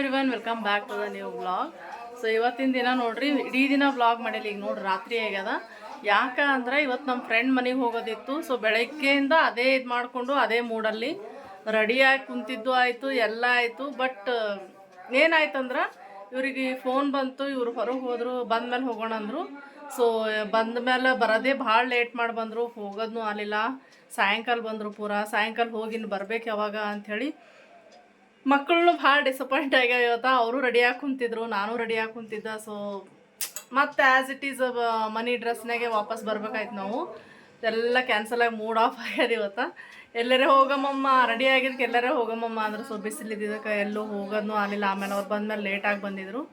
Every welcome back to the new blog so ಇವತ್ತಿನ ದಿನ ನೋಡ್ರಿ, ಇಡೀ ದಿನ ಬ್ಲಾಗ್ ಮಾಡಿಲ್ಲ ಈಗ ನೋಡ್ರಿ, ರಾತ್ರಿ ಆಗ್ಯದ. ಯಾಕ ಅಂದ್ರೆ, ಇವತ್ತು ನಮ್ಮ ಫ್ರೆಂಡ್ ಮನೆಗೆ ಹೋಗೋದಿತ್ತು. ಸೊ ಬೆಳಗ್ಗೆಯಿಂದ ಅದೇ ಇದು ಮಾಡಿಕೊಂಡು, ಅದೇ ಮೂಡಲ್ಲಿ ರೆಡಿಯಾಗಿ ಕುಂತಿದ್ದು ಆಯಿತು, ಎಲ್ಲ ಆಯಿತು. ಬಟ್ ಏನಾಯ್ತಂದ್ರೆ, ಇವ್ರಿಗೆ ಫೋನ್ ಬಂತು, ಇವರು ಹೊರಗೆ ಹೋದ್ರು, ಬಂದ್ಮೇಲೆ ಹೋಗೋಣ ಅಂದರು. ಸೊ ಬಂದ ಮೇಲೆ ಬರೋದೇ ಭಾಳ ಲೇಟ್ ಮಾಡಿ ಬಂದರು. ಹೋಗೋದನ್ನೂ ಆಗಲಿಲ್ಲ. ಸಾಯಂಕಾಲ ಬಂದರು ಪೂರಾ. ಸಾಯಂಕಾಲ ಹೋಗಿ ಇನ್ನು ಬರ್ಬೇಕು ಯಾವಾಗ ಅಂಥೇಳಿ ಮಕ್ಕಳನ್ನು ಭಾಳ ಡಿಸಪಾಯಿಂಟ್ ಆಗ್ಯಾವ ಇವತ್ತು. ಅವರು ರೆಡಿಯಾಗಿ ಕುಂತಿದ್ರು, ನಾನು ರೆಡಿಯಾಗಿ ಕುಂತಿದ್ದ. ಸೊ ಮತ್ತೆ ಆ್ಯಸ್ ಇಟ್ ಈಸ್ ಮನಿ ಡ್ರೆಸ್ನಾಗೆ ವಾಪಸ್ ಬರ್ಬೇಕಾಯ್ತು ನಾವು. ಎಲ್ಲ ಕ್ಯಾನ್ಸಲ್ ಆಗಿ ಮೂಡ್ ಆಫ್ ಆಗ್ಯದ ಇವತ್ತ. ಎಲ್ಲರೇ ಹೋಗಮ್ಮಮ್ಮ ರೆಡಿ ಆಗಿದ್ದಕ್ಕೆ ಎಲ್ಲರೇ ಹೋಗಮ್ಮ ಅಂದ್ರೆ. ಸೊ ಬಿಸಿಲಿದ್ದಕ್ಕೆ ಎಲ್ಲೂ ಹೋಗೋದು ಆಗಲಿಲ್ಲ. ಆಮೇಲೆ ಅವ್ರು ಬಂದ್ಮೇಲೆ ಲೇಟಾಗಿ ಬಂದಿದ್ರು.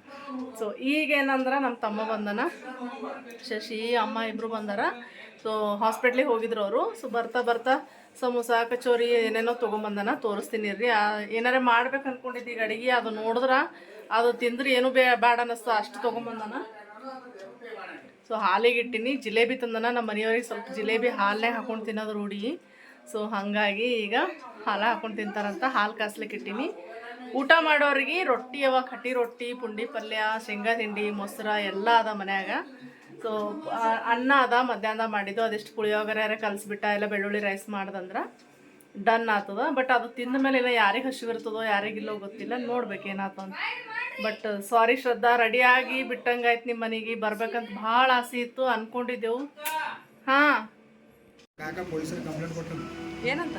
ಸೊ ಈಗೇನಂದ್ರೆ ನಮ್ಮ ತಮ್ಮ ಬಂದನ. ಶಶಿ, ಅಮ್ಮ ಇಬ್ಬರು ಬಂದಾರ. ಸೊ ಹಾಸ್ಪಿಟ್ಲಿಗೆ ಹೋಗಿದ್ರು ಅವರು. ಸೊ ಬರ್ತಾ ಬರ್ತಾ ಸಮೋಸ, ಕಚೋರಿ, ಏನೇನೋ ತೊಗೊಂಬಂದನ ತೋರಿಸ್ತೀನಿ ರೀ ಏನಾರೇ ಮಾಡ್ಬೇಕು ಅನ್ಕೊಂಡಿದ್ದು ಈಗ ಅಡಿಗೆ, ಅದು ನೋಡಿದ್ರೆ ಅದು ತಿಂದ್ರೆ ಏನು ಬೇ ಬೇಡ ಅನ್ನಿಸ್ತು. ಅಷ್ಟು ತೊಗೊಂಬಂದನ. ಸೊ ಹಾಲಿಗೆ ಇಟ್ಟಿನಿ. ಜಿಲೇಬಿ ತಂದನ. ನಮ್ಮ ಮನೆಯವ್ರಿಗೆ ಸ್ವಲ್ಪ ಜಿಲೇಬಿ ಹಾಲನ್ನೇ ಹಾಕೊಂಡು ತಿನ್ನೋದು ರೂಢಿ. ಸೊ ಹಾಗಾಗಿ ಈಗ ಹಾಲು ಹಾಕೊಂಡು ತಿಂತಾರಂತ ಹಾಲು ಕಾಸ್ಲಿಕ್ಕೆ ಇಟ್ಟಿನಿ. ಊಟ ಮಾಡೋರಿಗೆ ರೊಟ್ಟಿ ಅವ. ಕಟ್ಟಿ ರೊಟ್ಟಿ, ಪುಂಡಿ ಪಲ್ಯ, ಶೇಂಗಾ ತಿಂಡಿ, ಮೊಸರ, ಎಲ್ಲ ಅದ ಮನ್ಯಾಗ. ಸೊ ಅನ್ನ ಅದ ಮಧ್ಯಾಹ್ನ ಮಾಡಿದ್ದು. ಅದೆಷ್ಟು ಪುಳಿಯೋಗರೆ ಕಲಿಸ್ಬಿಟ್ಟ ಎಲ್ಲ ಬೆಳ್ಳುಳ್ಳಿ ರೈಸ್ ಮಾಡ್ದಂದ್ರೆ ಡನ್ ಆಗ್ತದ ಬಟ್ ಅದು ತಿಂದ ಮೇಲೆ ಇಲ್ಲ ಯಾರಿಗೆ ಹಸಿವಿರ್ತದೋ ಯಾರಿಗಿಲ್ಲೋ ಗೊತ್ತಿಲ್ಲ. ನೋಡ್ಬೇಕು ಏನಾಯ್ತು ಅಂತ. ಬಟ್ ಸಾರಿ ಶ್ರದ್ಧಾ ರೆಡಿಯಾಗಿ ಬಿಟ್ಟಂಗಾಯ್ತು ನಿಮ್ಮ ಮನೆಗೆ. ಬರ್ಬೇಕಂತ ಭಾಳ ಆಸೆ ಇತ್ತು ಅನ್ಕೊಂಡಿದ್ದೆವು. ಹಾಂ. ಕಾಕ ಪೊಲೀಸರು ಕಂಪ್ಲೇಂಟ್ ಕೊಟ್ಟರು. ಏನಂತ?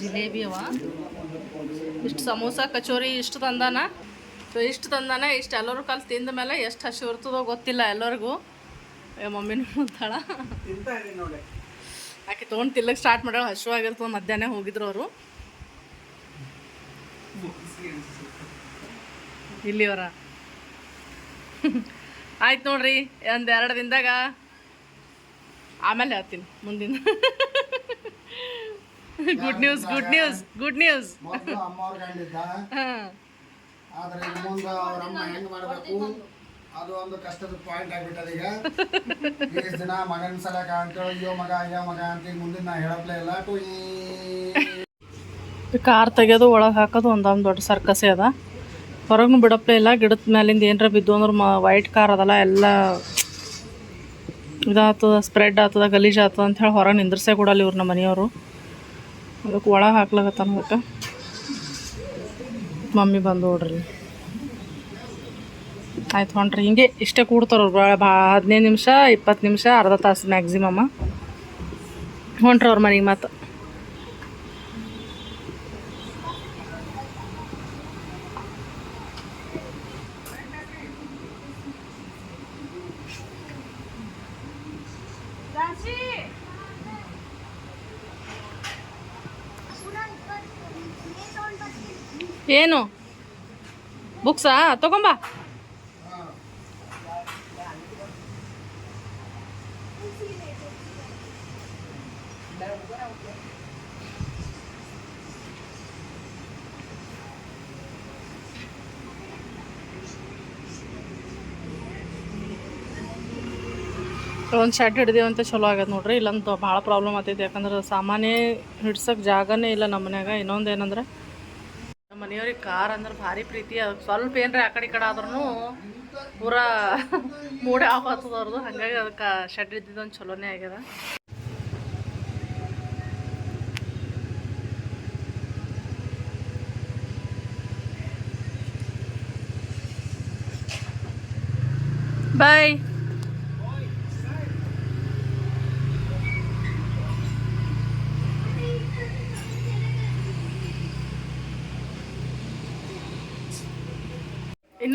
ಜಿಲೇಬಿ ಅವ. ಇಷ್ಟು ಸಮೋಸ, ಕಚೋರಿ ಇಷ್ಟು ತಂದಾನ. ಸೊ ಇಷ್ಟು ತಂದಾನ, ಇಷ್ಟು ಎಲ್ಲರೂ ಕಲ್ ತಿಂದ ಮೇಲೆ ಎಷ್ಟು ಹಸಿ ಇರ್ತದೋ ಗೊತ್ತಿಲ್ಲ ಎಲ್ಲರಿಗೂ. ಮಮ್ಮಿನೂ ಅಂತಾಳ ಆಕೆ ತೊಗೊಂಡು ತಿಲ್ಲಕ್ಕೆ ಸ್ಟಾರ್ಟ್ ಮಾಡ್ಯಾಳ. ಹಸಿವಾಗಿರ್ತದೆ ಮಧ್ಯಾಹ್ನ ಹೋಗಿದ್ರು ಅವರು. ಇಲ್ಲಿವರ. ಆಯ್ತು ನೋಡ್ರಿ, ಒಂದು ಎರಡು ದಿನದಾಗ ಆಮೇಲೆ ಹೇಳ್ತೀನಿ ಮುಂದಿನ. Good news good news good news ಆದ್ರೆ ಮುಂದೆ ಅವ್ರ ಅಮ್ಮ ಹೆಂಗ್ ಮಾಡ್ಬೇಕು? ಅದು ಒಂದು ಕಷ್ಟದ ಪಾಯಿಂಟ್ ಆಗ್ಬಿಟ್ಟದ ಈಗ. ಇಷ್ಟು ದಿನ ಮಗನ ಸಲಕ ಅಂತೇಳಿ ಅಯ್ಯೋ ಮಗ ಅಯ್ಯೋ ಮಗ ಅಂತ ಮುಂದಿನ ನಾ ಹೇಳಪ್ಲೇ ಇಲ್ಲ ಟುಯ್. ಕಾರ್ ತೆಗೆಯೋದು ಒಳಗೆ ಹಾಕೋದು ಒಂದೊಂದು ದೊಡ್ಡ ಸರ್ಕಸೆ ಅದ. ಹೊರಗೂ ಬಿಡಪ್ಲೇ ಇಲ್ಲ ಗಿಡದ ಮೇಲಿಂದ ಏನರ ಬಿದ್ದು ಅಂದ್ರೆ ಮ ವೈಟ್ ಕಾರ್ ಅದಲ್ಲ ಎಲ್ಲ ಇದಾಗ್ತದ ಸ್ಪ್ರೆಡ್ ಆಗ್ತದ, ಗಲೀಜ್ ಆಗ್ತದ ಅಂತ ಹೇಳಿ ಹೊರಗೆ ನಿಂದ್ರಸೇ ಕೊಡಲ್ಲ ಇವ್ರು ನಮ್ಮ ಮನೆಯವರು. ಅದಕ್ಕೆ ಒಳಗೆ ಹಾಕ್ಲಾಗತ್ತಾನ ಅದಕ್ಕೆ. ಮಮ್ಮಿ ಬಂದು ನೋಡ್ರಿ. ಆಯ್ತು ಹೊಂಟ್ರಿ, ಹಿಂಗೆ ಇಷ್ಟೇ ಕೂಡ್ತಾರ ಅವ್ರು. ಹದಿನೈದು ನಿಮಿಷ, ಇಪ್ಪತ್ತು ನಿಮಿಷ, ಅರ್ಧ ತಾಸು ಮ್ಯಾಕ್ಸಿಮಮ್ಮ ಹೊಂಟ್ರಿ ಅವ್ರ ಮನೆಗೆ ಮತ್ತೆ. ಏನು? ಬುಕ್ಸಾ ತಗೊಂಬ. ಒಂದು ಶರ್ಟ್ ಹಿಡ್ದೇವಂತ ಚಲೋ ಆಗ್ಯದ ನೋಡ್ರಿ. ಇಲ್ಲಂತ ಭಾಳ ಪ್ರಾಬ್ಲಮ್ ಆತೈತಿ. ಯಾಕಂದ್ರೆ ಸಾಮಾನ್ಯ ಹಿಡ್ಸಕ್ಕೆ ಜಾಗನೇ ಇಲ್ಲ ನಮ್ಮ ಮನ್ಯಾಗ. ಇನ್ನೊಂದು ಏನಂದ್ರೆ ಮನೆಯವ್ರಿಗೆ ಕಾರ್ ಅಂದ್ರೆ ಭಾರಿ ಪ್ರೀತಿ. ಅದಕ್ಕೆ ಸ್ವಲ್ಪ ಏನ್ರಿ ಆ ಕಡೆ ಈ ಕಡೆ ಆದ್ರೂ ಪೂರಾ ಮೂಡೆ ಆಫ್ ಆಗ್ತದ ಅವ್ರದ್ದು ಹಾಗಾಗಿ ಅದಕ್ಕೆ ಶೆಡ್ ಇದ್ದಿದ್ದೊಂದು ಚಲೋನೇ ಆಗ್ಯದ. ಬಾಯ್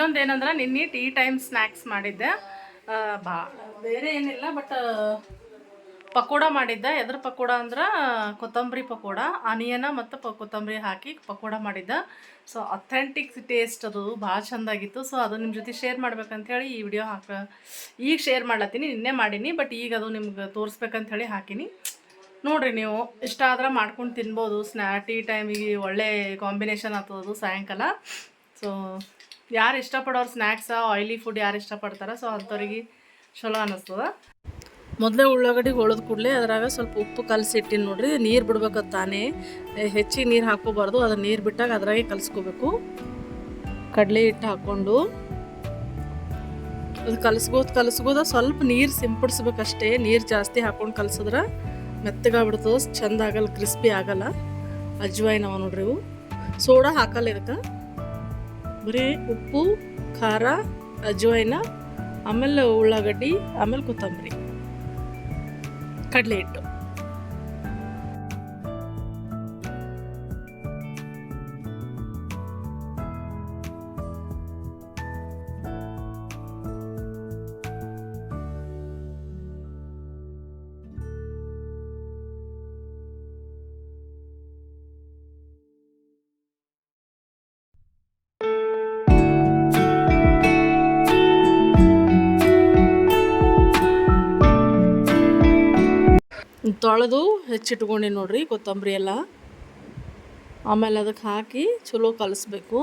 ಇನ್ನೊಂದು ಏನಂದ್ರೆ ನಿನ್ನೆ ಟೀ ಟೈಮ್ ಸ್ನ್ಯಾಕ್ಸ್ ಮಾಡಿದ್ದೆ. ಬಾ, ಬೇರೆ ಏನಿಲ್ಲ ಬಟ್ ಪಕೋಡ ಮಾಡಿದ್ದೆ. ಎದ್ರ ಪಕೋಡ ಅಂದ್ರೆ ಕೊತ್ತಂಬರಿ ಪಕೋಡ ಆನಿಯನ ಮತ್ತು ಪ, ಕೊತ್ತಂಬರಿ ಹಾಕಿ ಪಕೋಡ ಮಾಡಿದ್ದೆ. ಸೊ ಅಥೆಂಟಿಕ್ ಟೇಸ್ಟ್ ಅದು ಭಾಳ ಚೆಂದಾಗಿತ್ತು. ಸೊ ಅದು ನಿಮ್ಮ ಜೊತೆ ಶೇರ್ ಮಾಡ್ಬೇಕಂತೇಳಿ ಈ ವಿಡಿಯೋ ಹಾಕ, ಈಗ ಶೇರ್ ಮಾಡ್ಲತ್ತೀನಿ. ನಿನ್ನೆ ಮಾಡೀನಿ ಬಟ್ ಈಗ ಅದು ನಿಮ್ಗೆ ತೋರಿಸ್ಬೇಕಂತೇಳಿ ಹಾಕಿನಿ. ನೋಡಿರಿ ನೀವು, ಇಷ್ಟ ಆದ್ರೆ ಮಾಡ್ಕೊಂಡು ತಿನ್ಬೋದು. ಸ್ನ್ಯಾ ಟೀ ಟೈಮಿಗೆ ಒಳ್ಳೆ ಕಾಂಬಿನೇಷನ್ ಆಗ್ತದದು ಸಾಯಂಕಾಲ. ಸೊ ಯಾರು ಇಷ್ಟಪಡೋರು ಸ್ನ್ಯಾಕ್ಸ ಆಯ್ಲಿ ಫುಡ್ ಯಾರು ಇಷ್ಟಪಡ್ತಾರ ಸೊ ಅಂಥವ್ರಿಗೆ ಚಲೋ ಅನ್ನಿಸ್ತದೆ ಮೊದಲೇ ಉಳ್ಳಾಗಡ್ಡಿ ಹೊಳದ ಕೂಡಲೇ ಅದ್ರಾಗ ಸ್ವಲ್ಪ ಉಪ್ಪು ಕಲಸಿಟ್ಟಿನಿ ನೋಡ್ರಿ, ನೀರು ಬಿಡ್ಬೇಕು ತಾನೇ. ಹೆಚ್ಚಿಗೆ ನೀರು ಹಾಕೋಬಾರ್ದು ಅದನ್ನ ನೀರು ಬಿಟ್ಟಾಗ ಅದ್ರಾಗೆ ಕಲಿಸ್ಕೋಬೇಕು. ಕಡಲೆ ಹಿಟ್ಟು ಹಾಕ್ಕೊಂಡು. ಅದು ಕಲಸ್ಬೋದು ಕಲಸ್ಬೋದು ಸ್ವಲ್ಪ ನೀರು ಸಿಂಪಡಿಸ್ಬೇಕಷ್ಟೇ ನೀರು ಜಾಸ್ತಿ ಹಾಕೊಂಡು ಕಲಸಿದ್ರೆ ಮೆತ್ತಗಾಗ್ಬಿಡ್ತದೆ ಚಂದ ಆಗಲ್ಲ ಕ್ರಿಸ್ಪಿ ಆಗಲ್ಲ. ಅಜ್ವಾಯ್ನವ ನೋಡ್ರಿ ಇವು. ಸೋಡಾ ಹಾಕಲ್ಲ ಇದಕ್ಕೆ? ಬರೀ ಉಪ್ಪು ಖಾರ ಅಜ್ವಾಯಿನ ಆಮೇಲೆ ಉಳ್ಳಾಗಡ್ಡಿ ಆಮೇಲೆ ಕೊತ್ತಂಬರಿ. ಕಡಲೆ ಹಿಟ್ಟು. ತೊಳೆದು ಹೆಚ್ಚಿಟ್ಕೊಂಡಿ ನೋಡ್ರಿ ಕೊತ್ತಂಬರಿ ಎಲ್ಲ. ಆಮೇಲೆ ಅದಕ್ಕೆ ಹಾಕಿ ಚಲೋ ಕಲಿಸ್ಬೇಕು.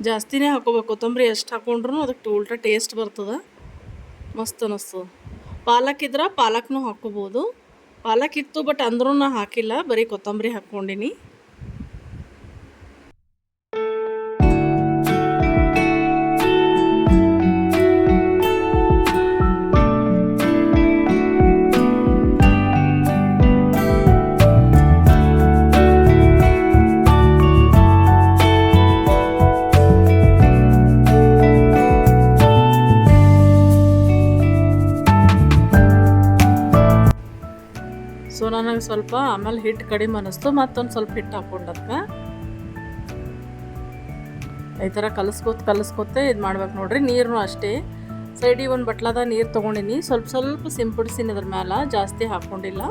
ಜಾಸ್ತಿನೇ ಹಾಕೋಬೇಕು. ಕೊತ್ತಂಬರಿ ಎಷ್ಟು ಹಾಕೊಂಡ್ರೂ ಅದಕ್ಕೆ ಉಲ್ಟಾ ಟೇಸ್ಟ್ ಬರ್ತದೆ. ಮಸ್ತ್ ಅನ್ನಿಸ್ತದೆ ಪಾಲಕ್ ಇದ್ರೆ ಪಾಲಕ್ನೂ ಹಾಕೋಬೋದು ಪಾಲಕ್ ಇತ್ತು ಬಟ್ ಅಂದ್ರೂ ನಾ ಹಾಕಿಲ್ಲ. ಬರೀ ಕೊತ್ತಂಬರಿ ಹಾಕ್ಕೊಂಡಿನಿ. ಸ್ವಲ್ಪ ಆಮೇಲೆ ಹಿಟ್ಟು ಕಡಿಮೆ ಅನ್ನಿಸ್ತು, ಮತ್ತೊಂದು ಸ್ವಲ್ಪ ಹಿಟ್ಟು ಹಾಕ್ಕೊಂಡದ್ಕೆ ಈ ಥರ ಕಲಿಸ್ಕೊತ ಕಲಿಸ್ಕೊತೆ ಇದು ಮಾಡ್ಬೇಕು ನೋಡ್ರಿ ನೀರು ಅಷ್ಟೇ. ಸೈಡಿಗೆ ಒಂದು ಬಟ್ಲಾದ ನೀರು ತೊಗೊಂಡಿನಿ, ಸ್ವಲ್ಪ ಸ್ವಲ್ಪ ಸಿಂಪಡಿಸಿನಿ ಅದ್ರ ಮೇಲೆ ಜಾಸ್ತಿ ಹಾಕ್ಕೊಂಡಿಲ್ಲ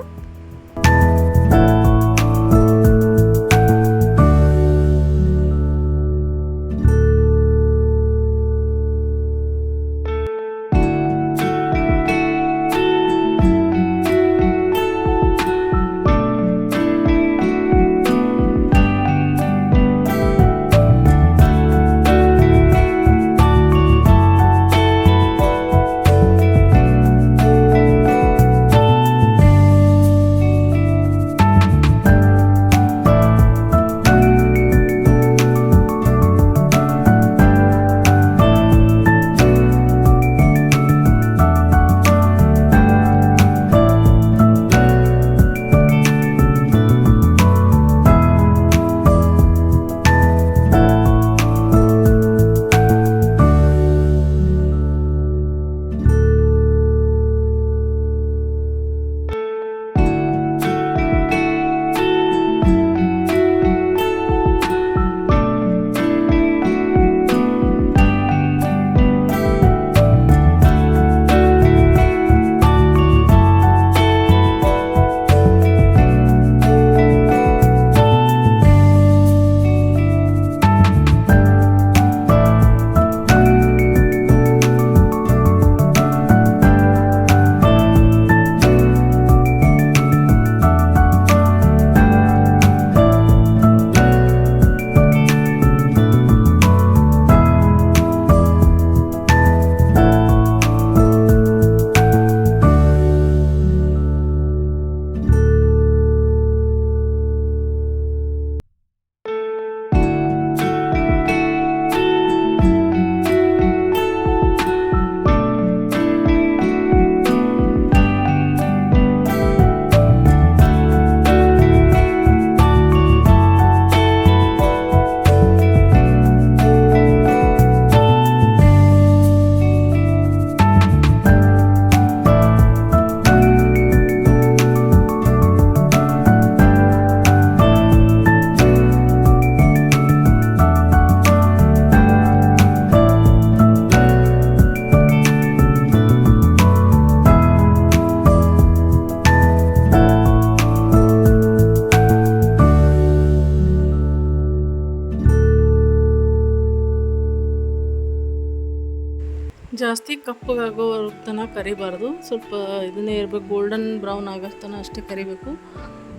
ಕಪ್ಪಗಾಗೋ ತನಕ ಕರಿಬಾರ್ದು. ಸ್ವಲ್ಪ ಇದನ್ನೇ ಇರಬೇಕು. ಗೋಲ್ಡನ್ ಬ್ರೌನ್ ಆಗೋ ಅಷ್ಟೇ ಕರಿಬೇಕು.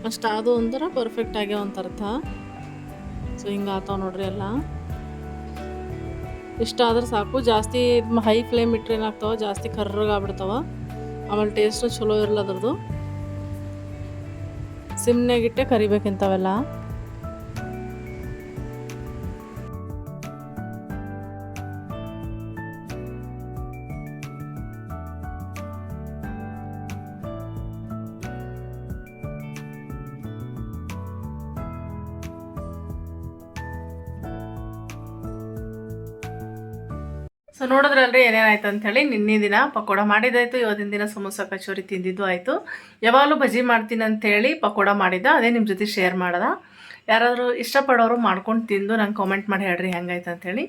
ಅಷ್ಟು ಅದು ಒಂಥರ ಪರ್ಫೆಕ್ಟ್ ಆಗ್ಯಾವ ಅಂತ ಅರ್ಥ ಸೊ ಹಿಂಗೆ ಆತಾವ ನೋಡ್ರಿ ಎಲ್ಲ. ಇಷ್ಟ ಆದ್ರೆ ಸಾಕು. ಜಾಸ್ತಿ ಹೈ ಫ್ಲೇಮ್ ಇಟ್ಟರೆ ಏನಾಗ್ತಾವ? ಜಾಸ್ತಿ ಕರ್ರಗಾಗ್ಬಿಡ್ತಾವ ಆಮೇಲೆ ಟೇಸ್ಟು ಚಲೋ ಇರಲ್ಲ ಅದ್ರದ್ದು. ಸಿಮ್ನಾಗಿಟ್ಟೆ ಕರಿಬೇಕಿಂತವೆಲ್ಲ ಸೊ ನೋಡಿದ್ರಲ್ರಿ ಏನೇನಾಯ್ತು ಅಂತ ಹೇಳಿ ನಿನ್ನೆ ದಿನ ಪಕೋಡ ಮಾಡಿದ್ದಾಯಿತು, ಇವತ್ತಿನ ದಿನ ಸಮೋಸ ಕಚೋರಿ ತಿಂದಿದ್ದು ಆಯಿತು. ಯಾವಾಗಲೂ ಬಜ್ಜಿ ಮಾಡ್ತೀನಿ ಅಂತೇಳಿ ಪಕೋಡ ಮಾಡಿದ್ದ, ಅದೇ ನಿಮ್ಮ ಜೊತೆ ಶೇರ್ ಮಾಡ್ದೆ. ಯಾರಾದರೂ ಇಷ್ಟಪಡೋರು ಮಾಡ್ಕೊಂಡು ತಿಂದು ನಂಗೆ ಕಾಮೆಂಟ್ ಮಾಡಿ ಹೇಳ್ರಿ ಹೆಂಗಾಯ್ತು ಅಂತೇಳಿ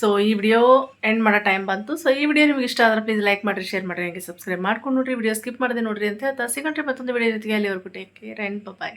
ಸೊ ಈ ವಿಡಿಯೋ ಎಂಡ್ ಮಾಡೋ ಟೈಮ್ ಬಂತು. ಸೊ ಈ ವಿಡಿಯೋ ನಿಮ್ಗೆ ಇಷ್ಟ ಆದರೆ ಪ್ಲೀಸ್ ಲೈಕ್ ಮಾಡಿರಿ ಶೇರ್ ಮಾಡಿರಿ, ಹಂಗೆ ಸಬ್ಸ್ಕ್ರೈಬ್ ಮಾಡ್ಕೊಂಡು ನೋಡ್ರಿ. ವಿಡಿಯೋ ಸ್ಕಿಪ್ ಮಾಡಿದೆ ನೋಡ್ರಿ ಅಂತ ಹೇಳ್ತಾ ಸಿಗಂಟ್ರಿ ಮತ್ತೊಂದು ವಿಡಿಯೋ ಜೊತೆಗೆ, ಅಲ್ಲಿವರೆಗೂ ಟೇಕ್ ಕೇರ್ ಆ್ಯಂಡ್ ಬಾಯ್